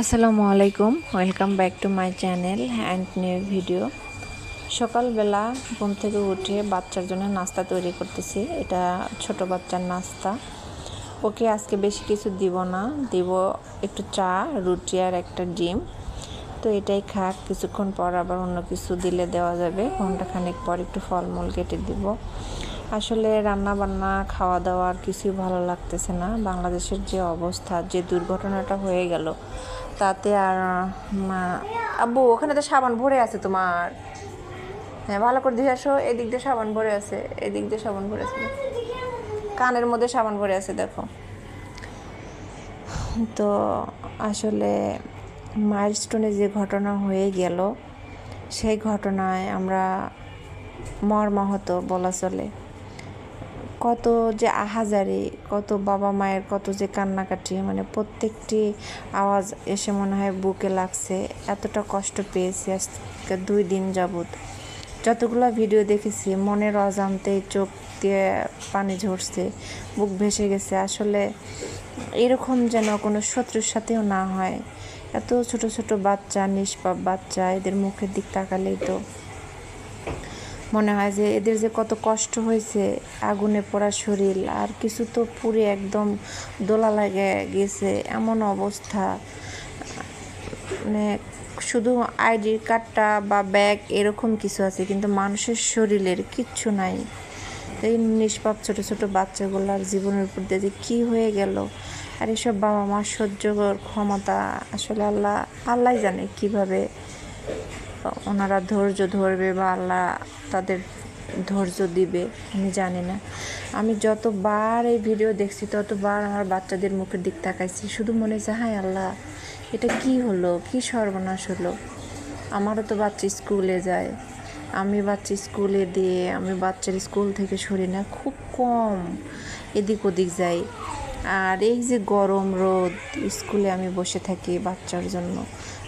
আসসালামু আলাইকুম welcome back to my channel and new video সকালবেলা ঘুম থেকে উঠে বাচ্চার জন্য নাস্তা তৈরি করতেছি, এটা ছোট বাচ্চার নাস্তা। ওকে আজকে বেশি কিছু দিব না, দিব একটু চা, রুটি আর একটা ডিম। তো এটাই খাক, কিছুক্ষণ পর আবার অন্য কিছু দিলে দেওয়া যাবে ঘণ্টা ঘন্টাখানেক পর একটু ফলমূল কেটে দিব। আসলে রান্না বান্না খাওয়া দাওয়া আর কিছুই ভালো লাগতেছে না। বাংলাদেশের যে অবস্থা, যে দুর্ঘটনাটা হয়ে গেল, তাতে আর আব্বু, ওখানে তো সাবান ভরে আছে তোমার। হ্যাঁ ভালো করে দিয়ে আসো, এদিক দিয়ে সাবান ভরে আছে, এদিক দিয়ে সাবান ভরে আছে। কানের মধ্যে সাবান ভরে আছে, দেখো। তো আসলে মাইলস্টোনে যে ঘটনা হয়ে গেল, সেই ঘটনায় আমরা মর্মাহত বলা চলে। কত যে আহাজারি, কত বাবা মায়ের কত যে কান্নাকাটি মানে প্রত্যেকটি আওয়াজ এসে মনে হয় বুকে লাগছে। এতটা কষ্ট পেয়েছি আজকে দুই দিন যাবত যতগুলো ভিডিও দেখেছি, মনের অজান্তেই চোখ দিয়ে পানি ঝরছে, বুক ভেসে গেছে। আসলে এরকম যেন কোনো শত্রুর সাথেও না হয়। এত ছোট ছোট বাচ্চা, নিষ্পাপ বাচ্চা, এদের মুখের দিক তাকালেই তো মনে হয় যে এদের যে কত কষ্ট হয়েছে, আগুনে পোড়া শরীর, আর কিছু তো পুরে একদম দোলা লাগে গেছে, এমন অবস্থা। মানে শুধু আইডি কার্ডটা বা ব্যাগ এরকম কিছু আছে, কিন্তু মানুষের শরীরের কিচ্ছু নাই। এই নিষ্পাপ ছোট ছোট বাচ্চাগুলোর জীবনের উপর দিয়ে যে কী হয়ে গেল? আর এসব বাবা মার সহ্য ক্ষমতা আসলে আল্লাহ আল্লাহ জানে কীভাবে ওনারা ধৈর্য ধরবে বা আল্লাহ তাদের ধৈর্য দিবে, আমি জানি না। আমি যতবার এই ভিডিও দেখছি, ততবার আমার বাচ্চাদের মুখের দিক তাকাইছি। শুধু মনে হচ্ছে, হায় আল্লাহ, এটা কি হলো? কি সর্বনাশ হলো? আমারও তো বাচ্চা স্কুলে যায়। আমি বাচ্চা স্কুলে দিয়ে, আমি বাচ্চার স্কুল থেকে সরি না, খুব কম এদিক ওদিক যাই। আর এই যে গরম রোদ, স্কুলে আমি বসে থাকি বাচ্চার জন্য।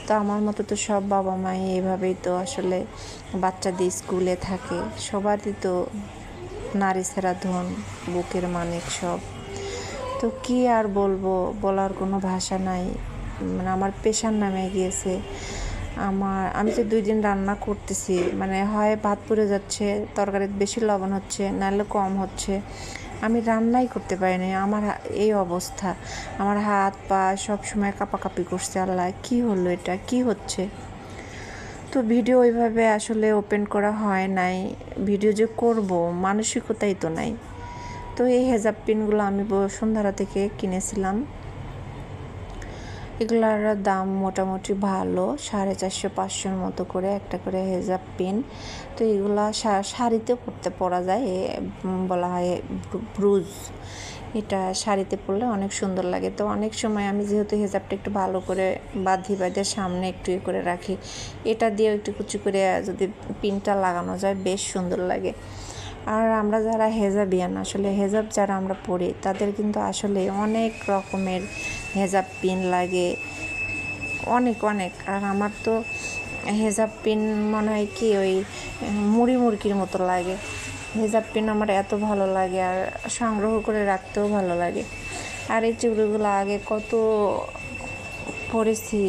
তো আমার মতো তো সব বাবা মাই এভাবেই তো আসলে বাচ্চাদের স্কুলে থাকে। সবারই তো নারী সেরা ধন, বুকের মানিক সব। তো কি আর বলব, বলার কোনো ভাষা নাই। মানে আমার পেশার নামে গিয়েছে। আমার, আমি তো দুই দিন রান্না করতেছি মানে হয় ভাত পুড়ে যাচ্ছে, তরকারিতে বেশি লবণ হচ্ছে, নাহলে কম হচ্ছে। আমি রান্নাই করতে পারি পারিনি আমার এই অবস্থা। আমার হাত পা সব সময় কাপাকাপি করছে, আল্লাহ, কি হলো এটা? কি হচ্ছে? তো ভিডিও ওইভাবে আসলে ওপেন করা হয় নাই। ভিডিও যে করব, মানসিকতাই তো নাই। তো এই হেজাব পিনগুলো আমি বসুন্ধরা থেকে কিনেছিলাম। এগুলার দাম মোটামুটি ভালো, সাড়ে চারশো, পাঁচশোর মতো করে একটা করে হেজাব পেন। তো এগুলা শাড়িতে পরতে পরা যায় বলা হয় ব্রুজ। এটা শাড়িতে পরলে অনেক সুন্দর লাগে। তো অনেক সময় আমি যেহেতু হেজাবটা একটু ভালো করে বাঁধি বাঁধে সামনে একটু ইয়ে করে রাখি, এটা দিয়েও একটু কুচি করে যদি পিনটা লাগানো যায়, বেশ সুন্দর লাগে। আর আমরা যারা হেজাবিয়ান, আসলে হেজাব যারা আমরা পড়ি তাদের কিন্তু আসলে অনেক রকমের হেজাব পিন লাগে। অনেক অনেক। আর আমার তো হেজাব পিন মনে হয় কি ওই মুড়ি মুরগির মতো লাগে। হেজাব পিন আমার এত ভালো লাগে আর সংগ্রহ করে রাখতেও ভালো লাগে। আর এই চুড়িগুলো আগে কত পড়েছি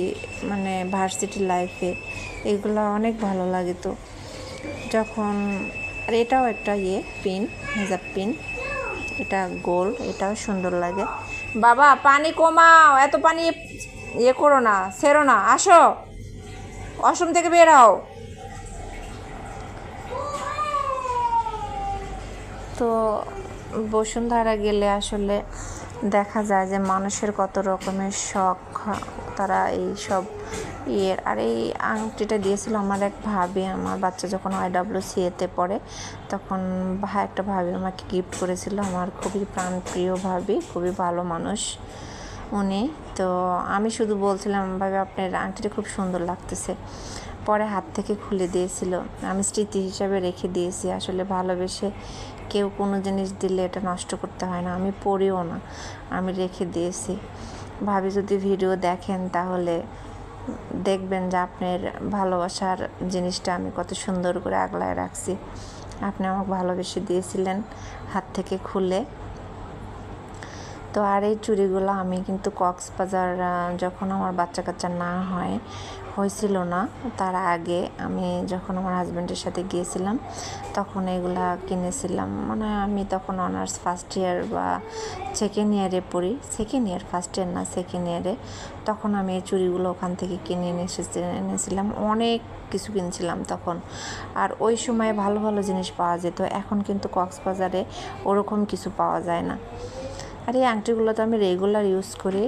মানে ভার্সিটি লাইফে এগুলো অনেক ভালো লাগে তো। যখন আর এটাও একটা ইয়ে পিন, হেজাব পিন। এটা গোল এটাও সুন্দর লাগে। বাবা, পানি কমাও, এত পানি ইয়ে করো না, সেরো না, আসো। অসম থেকে বের হও। তো বসুন্ধারা গেলে আসলে দেখা যায় যে মানুষের কত রকমের শখ, তারা এই সব ইয়ের আর এই আংটিটা দিয়েছিল আমার এক ভাবি, আমার বাচ্চা যখন আই ডাব্লিউ সিএতে পড়ে, তখন ভাই একটা ভাবি আমাকে গিফট করেছিল, আমার খুবই প্রাণপ্রিয় ভাবি, খুবই ভালো মানুষ উনি। তো আমি শুধু বলছিলাম, ভাবে, আপনার আংটিটা খুব সুন্দর লাগতেছে। পরে হাত থেকে খুলে দিয়েছিল। আমি স্মৃতি হিসাবে রেখে দিয়েছি, আসলে ভালোবেসে কেউ কোনো জিনিস দিলে এটা নষ্ট করতে হয় না, আমি পড়িও না, আমি রেখে দিয়েছি। ভাবি যদি ভিডিও দেখেন তাহলে দেখবেন যে আপনার ভালোবাসার জিনিসটা আমি কত সুন্দর করে আগলায় রাখছি। আপনি আমাকে ভালোবেসে দিয়েছিলেন হাত থেকে খুলে। তো আর এই চুড়িগুলো আমি কিন্তু কক্সবাজার যখন আমার বাচ্চা কাচ্চা না হয়, হয়েছিল না। তার আগে আমি যখন আমার হাজব্যান্ডের সাথে গিয়েছিলাম, তখন এগুলা কিনেছিলাম। মানে আমি তখন অনার্স ফার্স্ট ইয়ার বা সেকেন্ড ইয়ারে পড়ি। সেকেন্ড ইয়ার ফার্স্ট ইয়ার না সেকেন্ড ইয়ারে তখন আমি এই চুড়িগুলো ওখান থেকে কিনে এনে এনেছিলাম। অনেক কিছু কিনছিলাম তখন। আর ওই সময় ভালো ভালো জিনিস পাওয়া যেত। এখন কিন্তু কক্সবাজারে ওরকম কিছু পাওয়া যায় না। আর এই আংটিগুলো তো আমি রেগুলার ইউজ করি।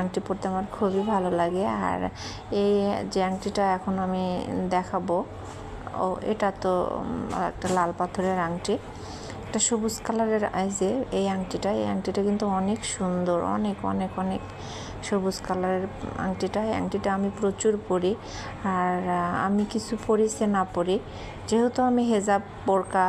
আংটি পরতে আমার খুবই ভালো লাগে। আর এই যে আংটিটা এখন আমি দেখাবো, ও এটা তো একটা লাল পাথরের আংটি। একটা সবুজ কালারের আইজে এই আংটিটা এই আংটিটা কিন্তু অনেক সুন্দর, অনেক অনেক অনেক। সবুজ কালারের আংটিটা আংটিটা আমি প্রচুর পরি। আর আমি কিছু পরি সে না পরি। যেহেতু আমি হেজাব বোরকা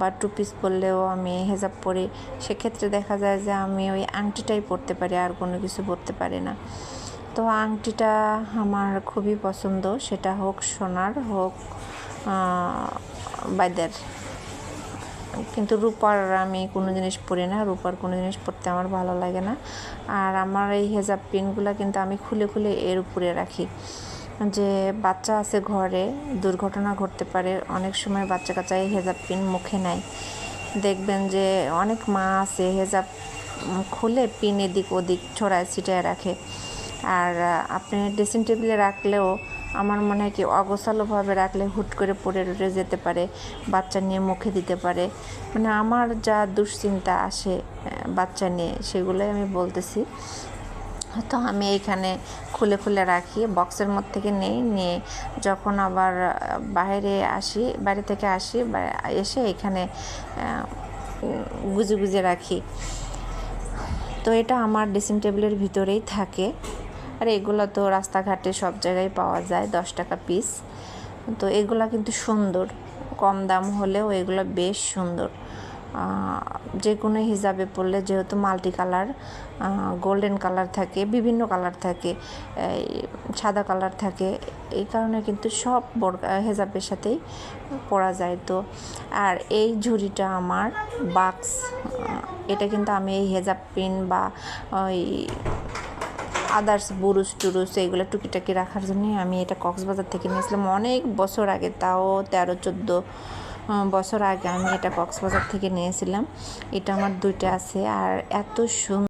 বা টু পিস পরলেও আমি হেজাব পরি, সেক্ষেত্রে দেখা যায় যে আমি ওই আংটিটাই পরতে পারি, আর কোনো কিছু পরতে পারি না। তো আংটিটা আমার খুবই পছন্দ, সেটা হোক সোনার হোক বাইদের। কিন্তু রূপার আমি কোনো জিনিস পরি না, রূপার কোনো জিনিস পরতে আমার ভালো লাগে না। আর আমার এই হেজাব পিনগুলো কিন্তু আমি খুলে খুলে এর উপরে রাখি। যে বাচ্চা আছে ঘরে, দুর্ঘটনা ঘটতে পারে, অনেক সময় বাচ্চা কাচ্চা এই হেজাব পিন মুখে নেয় দেখবেন যে অনেক মা আছে হেজাব খুলে পিন এদিক ওদিক ছড়ায় ছিটায় রাখে। আর আপনি ড্রেসিং টেবিলে রাখলেও আমার মনে হয় কি অগোছালোভাবে রাখলে হুট করে পড়ে টরে যেতে পারে, বাচ্চা নিয়ে মুখে দিতে পারে। মানে আমার যা দুশ্চিন্তা আসে বাচ্চা নিয়ে, সেগুলোই আমি বলতেছি। তো আমি এইখানে খুলে খুলে রাখি, বক্সের মধ্যে থেকে নেই, নিয়ে যখন আবার বাইরে আসি, বাইরে থেকে আসি এসে এখানে গুজে গুজে রাখি। তো এটা আমার ড্রেসিং টেবিলের ভিতরেই থাকে। আর এগুলো তো রাস্তাঘাটে সব জায়গায় পাওয়া যায়, দশ টাকা পিস তো এগুলো কিন্তু সুন্দর। কম দাম হলেও এগুলো বেশ সুন্দর। যে কোনো হিসাবে পড়লে যেহেতু মাল্টি কালার গোল্ডেন কালার থাকে, বিভিন্ন কালার থাকে সাদা কালার থাকে, এই কারণে কিন্তু সব হেজাবের সাথেই পরা যায় তো। আর এই ঝুড়িটা আমার বাক্স এটা কিন্তু আমি এই হেজাব পিন বা ওই আদার্স বুরুস টুরুস এইগুলো টুকিটাকি রাখার জন্যই আমি এটা কক্সবাজার থেকে নিয়েছিলাম। অনেক বছর আগে, তাও তেরো, চোদ্দ বছর আগে আমি এটা কক্সবাজার থেকে নিয়েছিলাম। এটা আমার দুইটা আছে আর এত সুন্দর